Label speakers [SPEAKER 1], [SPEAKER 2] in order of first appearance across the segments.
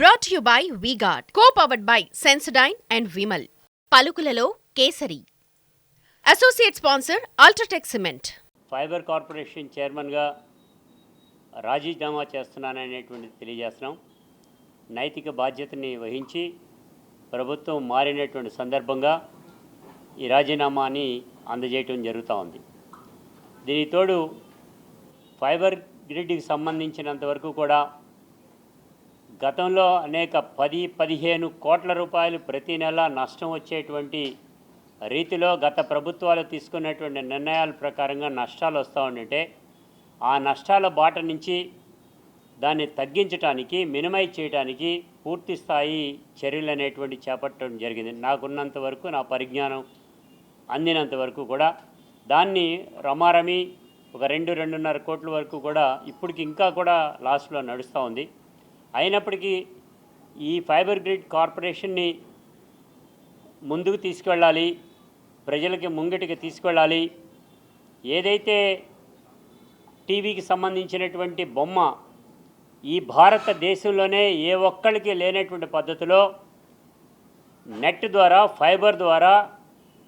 [SPEAKER 1] Brought you by V-Guard co powered by Sensodyne and Vimal పలుకులలో Kesari. Associate sponsor UltraTech cement
[SPEAKER 2] fibre corporation చైర్మన్గా రాజీనామా చేస్తున్నాననేటువంటిది తెలియజేస్తున్నాం. నైతిక బాధ్యతని వహించి ప్రభుత్వం మారినటువంటి సందర్భంగా ఈ రాజీనామాని అందజేయటం జరుగుతూ ఉంది. దీనికి తోడు ఫైబర్ గ్రిడ్కి సంబంధించినంత వరకు కూడా గతంలో అనేక పది పదిహేను కోట్ల రూపాయలు ప్రతి నెల నష్టం వచ్చేటువంటి రీతిలో గత ప్రభుత్వాలు తీసుకున్నటువంటి నిర్ణయాల ప్రకారంగా నష్టాలు వస్తూ ఉంటే ఆ నష్టాల బాట నుంచి దాన్ని తగ్గించడానికి మినిమైజ్ చేయడానికి పూర్తి స్థాయి చర్యలు అనేటువంటి చేపట్టడం జరిగింది. నాకున్నంత వరకు నా పరిజ్ఞానం అందినంత వరకు కూడా దాన్ని రమారమి ఒక రెండు రెండున్నర కోట్ల వరకు కూడా ఇప్పటికి ఇంకా కూడా లాస్ట్లో నడుస్తూ ఉంది. అయినప్పటికీ ఈ ఫైబర్ గ్రిడ్ కార్పొరేషన్ని ముందుకు తీసుకెళ్ళాలి ప్రజలకి ముంగటికి తీసుకెళ్ళాలి ఏదైతే టీవీకి సంబంధించినటువంటి బొమ్మ ఈ భారతదేశంలోనే ఏ ఒక్కరికి లేనటువంటి పద్ధతిలో నెట్ ద్వారా ఫైబర్ ద్వారా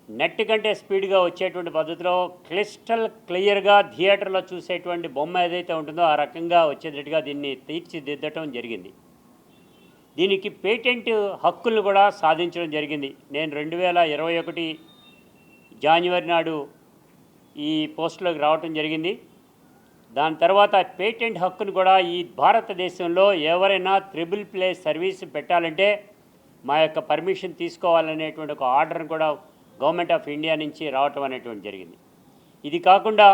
[SPEAKER 2] నెట్ కంటే స్పీడ్గా వచ్చేటువంటి పద్ధతిలో క్లిస్టల్ క్లియర్గా థియేటర్లో చూసేటువంటి బొమ్మ ఏదైతే ఉంటుందో ఆ రకంగా వచ్చేటట్టుగా దీన్ని తీర్చిదిద్దటం జరిగింది. దీనికి పేటెంట్ హక్కులను కూడా సాధించడం జరిగింది. నేను రెండు వేల ఇరవై ఒకటి జాన్వరి నాడు ఈ పోస్టులోకి రావటం జరిగింది. దాని తర్వాత పేటెంట్ హక్కును కూడా ఈ భారతదేశంలో ఎవరైనా త్రిబుల్ ప్లే సర్వీస్ పెట్టాలంటే మా యొక్క పర్మిషన్ తీసుకోవాలనేటువంటి ఒక ఆర్డర్ను కూడా గవర్నమెంట్ ఆఫ్ ఇండియా నుంచి రావటం అనేటువంటి జరిగింది. ఇది కాకుండా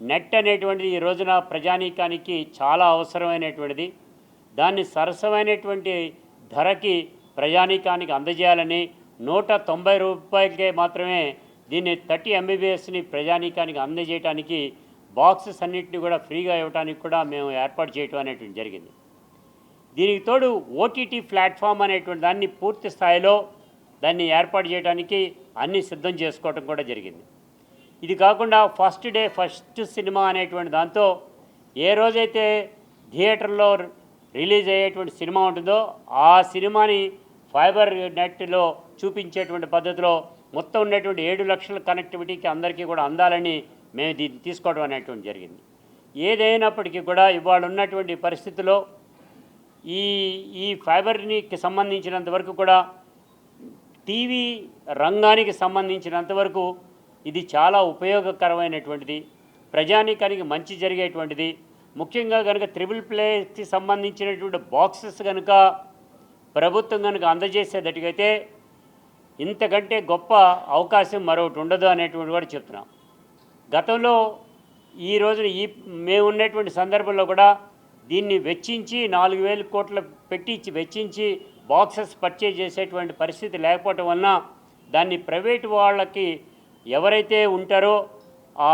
[SPEAKER 2] నెట్ అనేటువంటిది ఈ రోజున ప్రజానీకానికి చాలా అవసరమైనటువంటిది. దాన్ని సరసమైనటువంటి ధరకి ప్రజానీకానికి అందజేయాలని నూట తొంభై రూపాయలకే మాత్రమే దీన్ని థర్టీ ఎంబీబీఎస్ని ప్రజానీకానికి అందజేయడానికి బాక్సెస్ అన్నింటినీ కూడా ఫ్రీగా ఇవ్వడానికి కూడా మేము ఏర్పాటు చేయటం అనేటువంటి జరిగింది. దీనికి తోడు ఓటీటీ ప్లాట్ఫామ్ అనేటువంటి దాన్ని పూర్తి స్థాయిలో దాన్ని ఏర్పాటు చేయడానికి అన్ని సిద్ధం చేసుకోవటం కూడా జరిగింది. ఇది కాకుండా ఫస్ట్ డే ఫస్ట్ సినిమా అనేటువంటి దాంతో ఏ రోజైతే థియేటర్లో రిలీజ్ అయ్యేటువంటి సినిమా ఉంటుందో ఆ సినిమాని ఫైబర్ నెట్లో చూపించేటువంటి పద్ధతిలో మొత్తం ఉన్నటువంటి ఏడు లక్షల కనెక్టివిటీకి అందరికీ కూడా అందాలని మేము దీన్ని తీసుకోవడం అనేటువంటి జరిగింది. ఏదైనప్పటికీ కూడా ఇవాళ ఉన్నటువంటి పరిస్థితిలో ఈ ఈ ఫైబర్కి సంబంధించినంత వరకు కూడా టీవీ రంగానికి సంబంధించినంతవరకు ఇది చాలా ఉపయోగకరమైనటువంటిది ప్రజానీకానికి మంచి జరిగేటువంటిది. ముఖ్యంగా కనుక త్రిబుల్ ప్లేకి సంబంధించినటువంటి బాక్సెస్ కనుక ప్రభుత్వం కనుక అందజేసేటట్టుగైతే ఇంతకంటే గొప్ప అవకాశం మరొకటి ఉండదు అనేటువంటి కూడా చెప్తున్నాం. గతంలో ఈ రోజున ఈ మేము ఉన్నటువంటి సందర్భంలో కూడా దీన్ని వెచ్చించి నాలుగు వేల కోట్ల పెట్టించి వెచ్చించి బాక్సెస్ పర్చేజ్ చేసేటువంటి పరిస్థితి లేకపోవటం వలన దాన్ని ప్రైవేట్ వాళ్ళకి ఎవరైతే ఉంటారో ఆ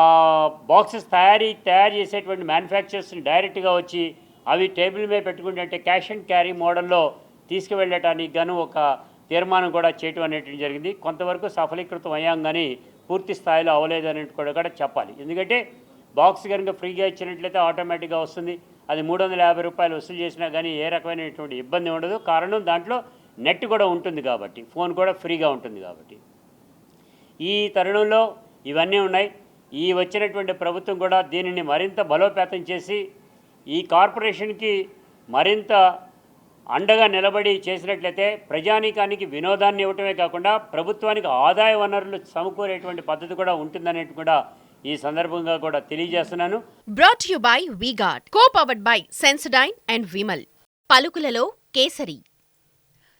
[SPEAKER 2] బాక్సెస్ తయారీ తయారు చేసేటువంటి మ్యానుఫ్యాక్చరర్స్ని డైరెక్ట్గా వచ్చి అవి టేబుల్ మీద పెట్టుకుంటే క్యాష్ అండ్ క్యారీ మోడల్లో తీసుకువెళ్ళటానికి గాను ఒక తీర్మానం కూడా చేయటం అనేటువంటి జరిగింది. కొంతవరకు సఫలీకృతం అయ్యాం కానీ పూర్తి స్థాయిలో అవ్వలేదు అనేది కూడా కూడా చెప్పాలి. ఎందుకంటే బాక్స్ కనుక ఫ్రీగా ఇచ్చినట్లయితే ఆటోమేటిక్గా వస్తుంది. అది మూడు వందల యాభై రూపాయలు వసూలు చేసినా కానీ ఏ రకమైనటువంటి ఇబ్బంది ఉండదు. కారణం దాంట్లో నెట్ కూడా ఉంటుంది కాబట్టి ఫోన్ కూడా ఫ్రీగా ఉంటుంది కాబట్టి. ఈ తరుణంలో ఇవన్నీ ఉన్నాయి. ఈ వచ్చినటువంటి ప్రభుత్వం కూడా దీనిని మరింత బలోపేతం చేసి ఈ కార్పొరేషన్కి మరింత అండగా నిలబడి చేసినట్లయితే ప్రజానీకానికి వినోదాన్ని ఇవ్వటమే కాకుండా ప్రభుత్వానికి ఆదాయ వనరులు సమకూరేటువంటి పద్ధతి కూడా ఉంటుందనేది కూడా ఈ సందర్భంగా కూడా తెలియజేస్తున్నాను.
[SPEAKER 1] Brought you by V-Guard co powered by Sensodyne and Vimal పలుకులలో Kesari.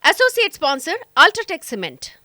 [SPEAKER 1] Associate sponsor UltraTech cement